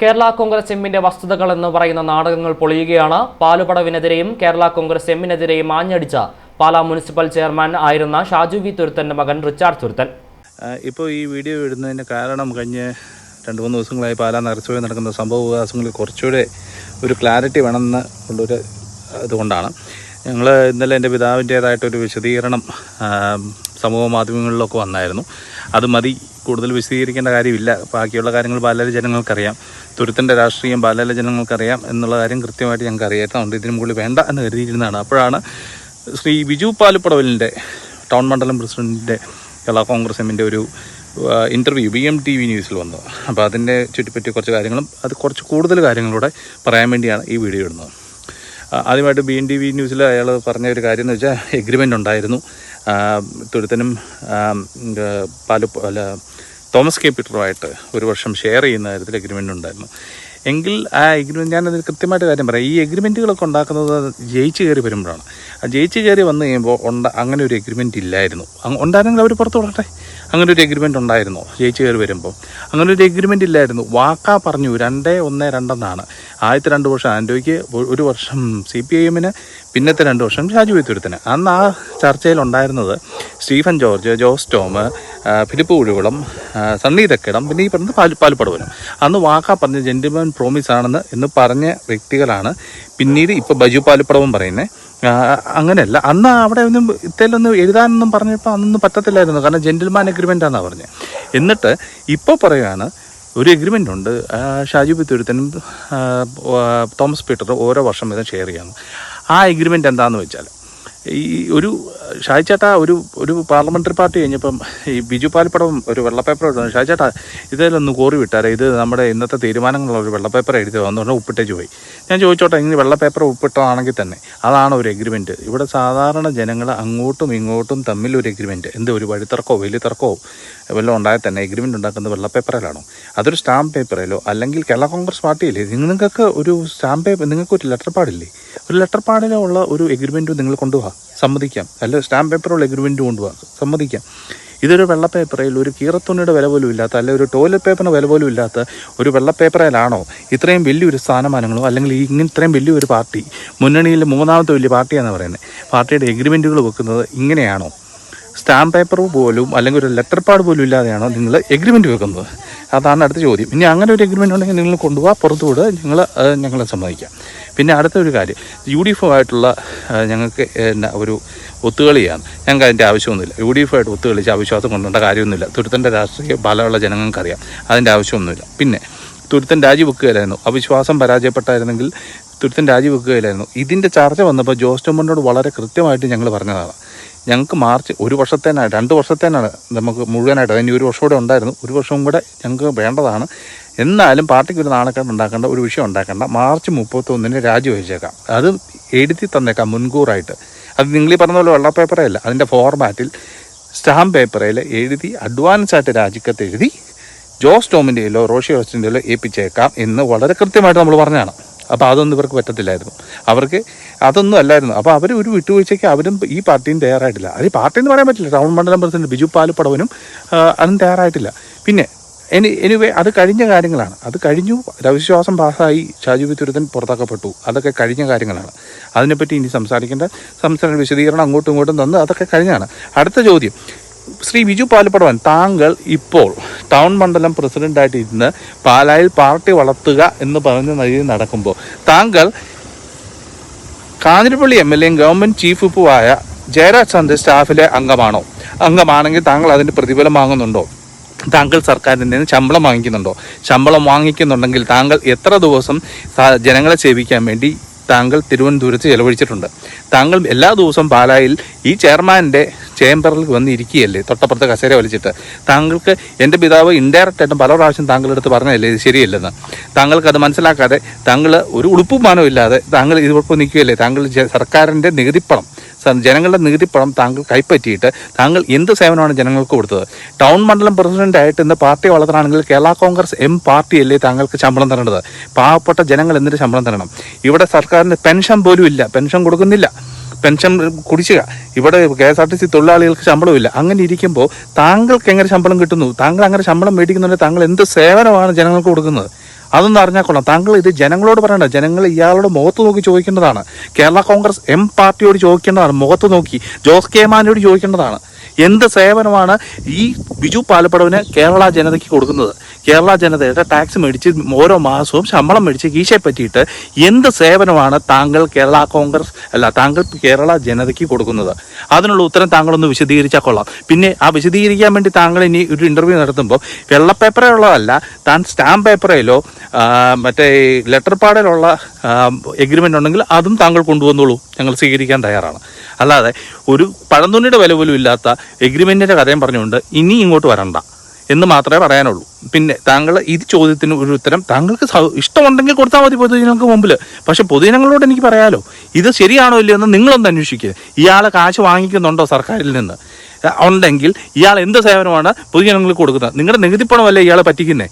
കേരള കോൺഗ്രസ് എമ്മിന്റെ വസ്തുതകൾ എന്ന് പറയുന്ന നാടകങ്ങൾ പൊളിയുകയാണ്. പാലുപടവിനെതിരെയും കേരള കോൺഗ്രസ് എമ്മിനെതിരെയും ആഞ്ഞടിച്ച പാലാ മുനിസിപ്പൽ ചെയർമാൻ ആയിരുന്ന ഷാജു വി തുരുത്തന്റെ മകൻ റിച്ചാർഡ് തുരുത്തൻ. ഇപ്പോൾ ഈ വീഡിയോ ഇടുന്നതിന് കാരണം കഴിഞ്ഞ രണ്ട് മൂന്ന് ദിവസങ്ങളായി പാലാ നഗരസഭയിൽ നടക്കുന്ന സംഭവ വികാസങ്ങളിൽ കുറച്ചുകൂടെ ഒരു ക്ലാരിറ്റി വേണമെന്ന് ഉള്ളൊരു ഇതുകൊണ്ടാണ്. ഞങ്ങൾ ഇന്നലെ എന്റെ പിതാവിന്റേതായിട്ടൊരു വിശദീകരണം സമൂഹ മാധ്യമങ്ങളിലൊക്കെ വന്നായിരുന്നു. അത് മതി കൂടുതൽ വിശദീകരിക്കേണ്ട കാര്യമില്ല. ബാക്കിയുള്ള കാര്യങ്ങൾ പാലാല ജനങ്ങൾക്കറിയാം. തുരുത്തിന്റെ രാഷ്ട്രീയം പാലാല ജനങ്ങൾക്കറിയാം എന്നുള്ള കാര്യം കൃത്യമായിട്ട് ഞങ്ങൾക്ക് അറിയാത്തതുകൊണ്ട് ഇതിനും മുകളിൽ വേണ്ട എന്ന് കരുതിയിരുന്നതാണ്. അപ്പോഴാണ് ശ്രീ ബിജു പാലുപ്പടവലിന്റെ ടൗൺ മണ്ഡലം പ്രസിഡന്റിന്റെ കേരള കോൺഗ്രസ് എമ്മിന്റെ ഒരു interview B M T V ന്യൂസിൽ വന്നത്. അപ്പോൾ അതിന്റെ ചുറ്റിപ്പറ്റി കുറച്ച് കാര്യങ്ങളും അത് കുറച്ച് കൂടുതൽ കാര്യങ്ങളൂടെ പറയാൻ വേണ്ടിയാണ് ഈ വീഡിയോ ഇടുന്നത്. ആദ്യമായിട്ട് ബി എൻ ടി വി ന്യൂസിൽ അയാൾ പറഞ്ഞ ഒരു കാര്യം എന്ന് വെച്ചാൽ എഗ്രിമെന്റ് ഉണ്ടായിരുന്നു. തുരുത്തനും പാലു അല്ല തോമസ് കെ പീറ്ററുമായിട്ട് ഒരു വർഷം ഷെയർ ചെയ്യുന്ന കാര്യത്തിൽ എഗ്രിമെന്റ് ഉണ്ടായിരുന്നു. എങ്കിൽ ആ എഗ്രിമെന്റ് ഞാനതിന് കൃത്യമായിട്ട് കാര്യം പറയാം. ഈ എഗ്രിമെന്റുകളൊക്കെ ഉണ്ടാക്കുന്നത് ജയിച്ച് കയറി വരുമ്പോഴാണ്. ജയിച്ച് കയറി വന്നു കഴിയുമ്പോൾ ഉണ്ട അങ്ങനെ ഒരു എഗ്രിമെന്റ് ഇല്ലായിരുന്നു. ഉണ്ടായിരുന്നെങ്കിൽ അവർ പുറത്തു വിടട്ടെ. അങ്ങനെ ഒരു എഗ്രിമെന്റ് ഉണ്ടായിരുന്നു. ജയിച്ച് കയറി വരുമ്പോൾ. അങ്ങനെ ഒരു എഗ്രിമെന്റ് ഇല്ലായിരുന്നു. വാക്കാ പറഞ്ഞു രണ്ടേ ഒന്ന് രണ്ടെന്നാണ്. ആദ്യത്തെ രണ്ട് വർഷം ആൻഡോയ്ക്ക് ഒരു വർഷം സി പി ഐ എമ്മിന് പിന്നത്തെ രണ്ട് വർഷം ഷാജു വിത്തുരുത്തിന് അന്ന് ആ ചർച്ചയിലുണ്ടായിരുന്നത് Stephen George Jose Tom Philip Kuzhikulam Sunny Thakkidam പിന്നെ ഈ പറഞ്ഞത് പാൽ പാലുപ്പടവനും അന്ന് വാക്കാ പറഞ്ഞ ജെന്റിമൻ പ്രോമിസ് ആണെന്ന് എന്ന് പറഞ്ഞ വ്യക്തികളാണ് പിന്നീട് ഇപ്പോൾ ബജു പാലുപ്പടവും പറയുന്നത് അങ്ങനെയല്ല. അന്ന് അവിടെ ഒന്നും ഇത്തേലൊന്നും എഴുതാനൊന്നും പറഞ്ഞപ്പോൾ അന്നൊന്നും പറ്റത്തില്ലായിരുന്നു. കാരണം ജെന്റിൽമാൻ എഗ്രിമെന്റ് പറഞ്ഞത് എന്നിട്ട് ഇപ്പോൾ പറയുകയാണ് ഒരു എഗ്രിമെന്റ് ഉണ്ട്. ഷാജി പിത്തുരുത്തനും തോമസ് പീറ്ററും ഓരോ വർഷം വീതം ഷെയർ ചെയ്യാന്ന്. ആ എഗ്രിമെന്റ് എന്താണെന്ന് വെച്ചാൽ ഈ ഒരു ഷായിച്ചേട്ടാ ഒരു ഒരു പാർലമെന്ററി പാർട്ടി കഴിഞ്ഞപ്പം ഈ ബിജു പാൽപ്പടം ഒരു വെള്ളപ്പേപ്പർ എഴുതുന്നു ഷായിച്ചേട്ടാ ഇതിലൊന്ന് കോറി വിട്ടാരെ. ഇത് നമ്മുടെ ഇന്നത്തെ തീരുമാനങ്ങളുള്ള ഒരു വെള്ളപ്പേപ്പർ എഴുതി വന്നു പറഞ്ഞാൽ ഒപ്പിട്ടേച്ച് പോയി ഞാൻ ചോദിച്ചോട്ടെ ഇനി വെള്ളപ്പേപ്പർ ഉപ്പിട്ടാണെങ്കിൽ തന്നെ അതാണ് ഒരു എഗ്രിമെന്റ് ഇവിടെ സാധാരണ ജനങ്ങൾ അങ്ങോട്ടും ഇങ്ങോട്ടും തമ്മിൽ ഒരു എഗ്രിമെന്റ് എന്ത് ഒരു വഴിത്തർക്കോ വലിയ തർക്കമോ വല്ലതും ഉണ്ടായാൽ തന്നെ എഗ്രിമെന്റ് ഉണ്ടാക്കുന്നത് വെള്ളപ്പേപ്പറിലാണോ? അതൊരു സ്റ്റാമ്പ് പേപ്പറിലോ അല്ലെങ്കിൽ കേരള കോൺഗ്രസ് പാർട്ടിയില്ലേ? നിങ്ങൾക്ക് ഒരു സ്റ്റാമ്പ് പേപ്പർ നിങ്ങൾക്ക് ഒരു ലെറ്റർ പാടില്ലേ ഒരു ലെറ്റർ പാടിലോ ഉള്ള ഒരു എഗ്രിമെന്റും നിങ്ങൾ കൊണ്ടുപോകാം സമ്മതിക്കാം. അല്ല സ്റ്റാമ്പ് പേപ്പറുള്ള എഗ്രിമെന്റ് കൊണ്ടുപോകാം. സമ്മതിക്കാം. ഇതൊരു വെള്ള പേപ്പറിൽ ഒരു കീറത്തുണിയുടെ വില പോലും ഇല്ലാത്ത അല്ലെങ്കിൽ ഒരു ടോയ്ലറ്റ് പേപ്പറിന് വില പോലും ഇല്ലാത്ത ഒരു വെള്ള പേപ്പറിലാണോ ഇത്രയും വലിയൊരു സ്ഥാനമാനങ്ങളോ അല്ലെങ്കിൽ ഇങ്ങനെ ഇത്രയും വലിയൊരു പാർട്ടി മുന്നണിയിൽ മൂന്നാമത്തെ വലിയ പാർട്ടിയാണെന്ന് പറയുന്നത് പാർട്ടിയുടെ എഗ്രിമെന്റുകൾ വെക്കുന്നത് ഇങ്ങനെയാണോ? സ്റ്റാമ്പ് പേപ്പർ പോലും അല്ലെങ്കിൽ ഒരു ലെറ്റർ പാഡ് പോലും ഇല്ലാതെയാണോ നിങ്ങൾ എഗ്രിമെന്റ് വെക്കുന്നത്? അതാണ് അടുത്ത ചോദ്യം. ഇനി അങ്ങനെ ഒരു എഗ്രിമെന്റ് ഉണ്ടെങ്കിൽ നിങ്ങൾ കൊണ്ടുപോകാം പുറത്തു വിടുക ഞങ്ങൾ ഞങ്ങളെ സമ്മതിക്കാം. പിന്നെ അടുത്തൊരു കാര്യം യു ഡി എഫ് ആയിട്ടുള്ള ഞങ്ങൾക്ക് എന്നാ ഒരു ഒത്തുകളിയാണ്. ഞങ്ങൾക്ക് അതിന്റെ ആവശ്യമൊന്നുമില്ല. യു ഡി എഫ് ആയിട്ട് ഒത്തുകളിച്ച് അവിശ്വാസം കൊണ്ടുണ്ട കാര്യമൊന്നുമില്ല. തുരുത്തന്റെ രാഷ്ട്രീയ ബലമുള്ള ജനങ്ങൾക്കറിയാം. അതിന്റെ ആവശ്യമൊന്നുമില്ല. പിന്നെ തുരുത്തൻ രാജിവെക്കുകയില്ലായിരുന്നു അവിശ്വാസം പരാജയപ്പെട്ടായിരുന്നെങ്കിൽ തുരുത്തൻ രാജിവെക്കുകയില്ലായിരുന്നു ഇതിന്റെ ചർച്ച വന്നപ്പോൾ ജോസ് ടോമിനോട് വളരെ കൃത്യമായിട്ട് ഞങ്ങൾ പറഞ്ഞതാണ്. ഞങ്ങൾക്ക് മാർച്ച് ഒരു വർഷത്തേനാണ് രണ്ട് വർഷത്തേനാണ് നമുക്ക് മുഴുവനായിട്ട് അതിന് ഒരു വർഷം കൂടെ ഉണ്ടായിരുന്നു. ഒരു വർഷവും കൂടെ ഞങ്ങൾക്ക് വേണ്ടതാണ്. എന്നാലും പാർട്ടിക്ക് ഒരു നാണക്കേട് ഉണ്ടാക്കേണ്ട ഒരു വിഷയം ഉണ്ടാക്കേണ്ട മാർച്ച് മുപ്പത്തൊന്നിന് രാജിവെച്ചേക്കാം അത് എഴുതി തന്നേക്കാം മുൻകൂറായിട്ട്. അത് നിങ്ങൾ ഈ പറഞ്ഞ പോലെ വെള്ള പേപ്പറേ അല്ല അതിന്റെ ഫോർമാറ്റിൽ സ്റ്റാമ്പ് പേപ്പറിൽ എഴുതി അഡ്വാൻസ് ആയിട്ട് രാജിക്കത്ത് എഴുതി ജോസ് ടോമിന്റെയിലോ റോഷി ഹോസ്റ്റിന്റെയിലോ ഏൽപ്പിച്ചേക്കാം എന്ന് വളരെ കൃത്യമായിട്ട് നമ്മൾ പറഞ്ഞതാണ് അപ്പോൾ അതൊന്നും ഇവർക്ക് പറ്റത്തില്ലായിരുന്നു. അവർക്ക് അതൊന്നും അല്ലായിരുന്നു. അപ്പോൾ അവർ ഒരു വിട്ടുവീഴ്ചയ്ക്ക് അവരും ഈ പാർട്ടിയും തയ്യാറായിട്ടില്ല. അത് ഈ പാർട്ടി എന്ന് പറയാൻ പറ്റില്ല. ടൗൺ മണ്ഡലം പ്രസിഡന്റ് ബിജു പാലുപ്പടവനും അതും തയ്യാറായിട്ടില്ല. പിന്നെ എനി എനിവേ അത് കഴിഞ്ഞ കാര്യങ്ങളാണ്. അത് കഴിഞ്ഞു രവിശ്വാസം പാസ്സായി ഷാജു വി തുരുത്തൻ പുറത്താക്കപ്പെട്ടു. അതൊക്കെ കഴിഞ്ഞ കാര്യങ്ങളാണ്. അതിനെപ്പറ്റി ഇനി സംസാരിക്കേണ്ട സംസാര വിശദീകരണം അങ്ങോട്ടും ഇങ്ങോട്ടും തന്ന് അതൊക്കെ കഴിഞ്ഞാണ്. അടുത്ത ചോദ്യം. ശ്രീ ബിജു പാലപ്പടവൻ താങ്കൾ ഇപ്പോൾ ടൗൺ മണ്ഡലം പ്രസിഡന്റായിട്ട് ഇരുന്ന് പാലായിൽ പാർട്ടി വളർത്തുക എന്ന് പറഞ്ഞ രീതിയിൽ നടക്കുമ്പോൾ താങ്കൾ കാഞ്ഞിരപ്പള്ളി എം എൽ എയും ഗവൺമെന്റ് ചീഫ് വിപ്പുമായ ജയരാജ് സന്റെ സ്റ്റാഫിലെ അംഗമാണോ? അംഗമാണെങ്കിൽ താങ്കൾ അതിന്റെ പ്രതിഫലം വാങ്ങുന്നുണ്ടോ? താങ്കൾ സർക്കാരിൽ നിന്ന് ശമ്പളം വാങ്ങിക്കുന്നുണ്ടോ? ശമ്പളം വാങ്ങിക്കുന്നുണ്ടെങ്കിൽ താങ്കൾ എത്ര ദിവസം ജനങ്ങളെ സേവിക്കാൻ വേണ്ടി താങ്കൾ തിരുവനന്തപുരത്ത് ചെലവഴിച്ചിട്ടുണ്ട്? താങ്കൾ എല്ലാ ദിവസവും പാലായിൽ ഈ ചെയർമാന്റെ ചേംബറിൽ വന്ന് ഇരിക്കുകയല്ലേ തൊട്ടപ്പുറത്തെ കസേര വലിച്ചിട്ട്. താങ്കൾക്ക് എന്റെ പിതാവ് ഇൻഡയറക്റ്റ് ആയിട്ടും പല പ്രാവശ്യം താങ്കളുടെ അടുത്ത് പറഞ്ഞല്ലേ ഇത് ശരിയല്ലെന്ന്. താങ്കൾക്ക് അത് മനസ്സിലാക്കാതെ താങ്കൾ ഒരു ഉളുപ്പുമാനവും ഇല്ലാതെ താങ്കൾ ഇതിപ്പോൾ നിൽക്കുകയല്ലേ? താങ്കൾ സർക്കാരിന്റെ നികുതിപ്പണം ജനങ്ങളുടെ നികുതിപ്പണം താങ്കൾ കൈപ്പറ്റിയിട്ട് താങ്കൾ എന്ത് സേവനമാണ് ജനങ്ങൾക്ക് കൊടുത്തത്? ടൗൺ മണ്ഡലം പ്രസിഡന്റ് ആയിട്ട് ഇന്ന് പാർട്ടി വളർത്തണമെങ്കിൽ കേരള കോൺഗ്രസ് എം പാർട്ടിയല്ലേ താങ്കൾക്ക് ശമ്പളം തരേണ്ടത്? പാവപ്പെട്ട ജനങ്ങൾ എന്തിനു ശമ്പളം തരണം? ഇവിടെ സർക്കാരിന് പെൻഷൻ പോലും ഇല്ല. പെൻഷൻ കൊടുക്കുന്നില്ല. പെൻഷൻ കുടിശ്ശിക. ഇവിടെ K S R T C തൊഴിലാളികൾക്ക് ശമ്പളമില്ല അങ്ങനെ ഇരിക്കുമ്പോൾ താങ്കൾക്ക് എങ്ങനെ ശമ്പളം കിട്ടുന്നു? താങ്കൾ അങ്ങനെ ശമ്പളം മേടിക്കുന്നുണ്ടെങ്കിൽ താങ്കൾ എന്ത് സേവനമാണ് ജനങ്ങൾക്ക് കൊടുക്കുന്നത്? അതൊന്നും അറിഞ്ഞാൽ കൊള്ളാം താങ്കൾ ഇത് ജനങ്ങളോട് പറയണ്ട. ജനങ്ങൾ ഇയാളുടെ മുഖത്ത് നോക്കി ചോദിക്കേണ്ടതാണ്. കേരള കോൺഗ്രസ് എം പാർട്ടിയോട് ചോദിക്കേണ്ടതാണ്. മുഖത്ത് നോക്കി ജോസ് കെ മാനോട് ചോദിക്കേണ്ടതാണ്. എന്ത് സേവനമാണ് ഈ ബിജു പാലപ്പടവിന് കേരള ജനതയ്ക്ക് കൊടുക്കുന്നത്? കേരള ജനതയുടെ ടാക്സ് മേടിച്ച് ഓരോ മാസവും ശമ്പളം മേടിച്ച് കീശയെ പറ്റിയിട്ട് എന്ത് സേവനമാണ് താങ്കൾ കേരള കോൺഗ്രസ് അല്ല താങ്കൾ കേരള ജനതയ്ക്ക് കൊടുക്കുന്നത്? അതിനുള്ള ഉത്തരം താങ്കളൊന്ന് വിശദീകരിച്ചാൽ കൊള്ളാം. പിന്നെ ആ വിശദീകരിക്കാൻ വേണ്ടി താങ്കൾ ഇനി ഒരു ഇന്റർവ്യൂ നടത്തുമ്പോൾ വെള്ള പേപ്പറിലുള്ളതല്ല താൻ സ്റ്റാമ്പ് പേപ്പറിലോ മറ്റേ ലെറ്റർ പാഡിലുള്ള എഗ്രിമെന്റ് ഉണ്ടെങ്കിൽ അതും താങ്കൾ കൊണ്ടുവന്നോളൂ. ഞങ്ങൾ സ്വീകരിക്കാൻ തയ്യാറാണ്. അല്ലാതെ ഒരു പഴന്തുണിയുടെ വില പോലും ഇല്ലാത്ത എഗ്രിമെന്റിന്റെ കഥയും പറഞ്ഞുകൊണ്ട് ഇനി ഇങ്ങോട്ട് വരണ്ട. എന്ന് മാത്രമേ പറയാനുള്ളൂ. പിന്നെ താങ്കൾ ഈ ചോദ്യത്തിന് ഒരു ഉത്തരം താങ്കൾക്ക് ഇഷ്ടമുണ്ടെങ്കിൽ കൊടുത്താൽ മതി പൊതുജനങ്ങൾക്ക് മുമ്പിൽ. പക്ഷേ പൊതുജനങ്ങളോട് എനിക്ക് പറയാലോ ഇത് ശരിയാണോ ഇല്ലയോ എന്ന് നിങ്ങളൊന്ന് അന്വേഷിക്കുക ഇയാൾ കാശ് വാങ്ങിക്കുന്നുണ്ടോ സർക്കാരിൽ നിന്ന്? ഉണ്ടെങ്കിൽ ഇയാൾ എന്ത് സേവനമാണ് പൊതുജനങ്ങൾക്ക് കൊടുക്കുന്നത്? നിങ്ങളുടെ നികുതിപ്പണമല്ലേ ഇയാളെ പറ്റിക്കുന്നേ?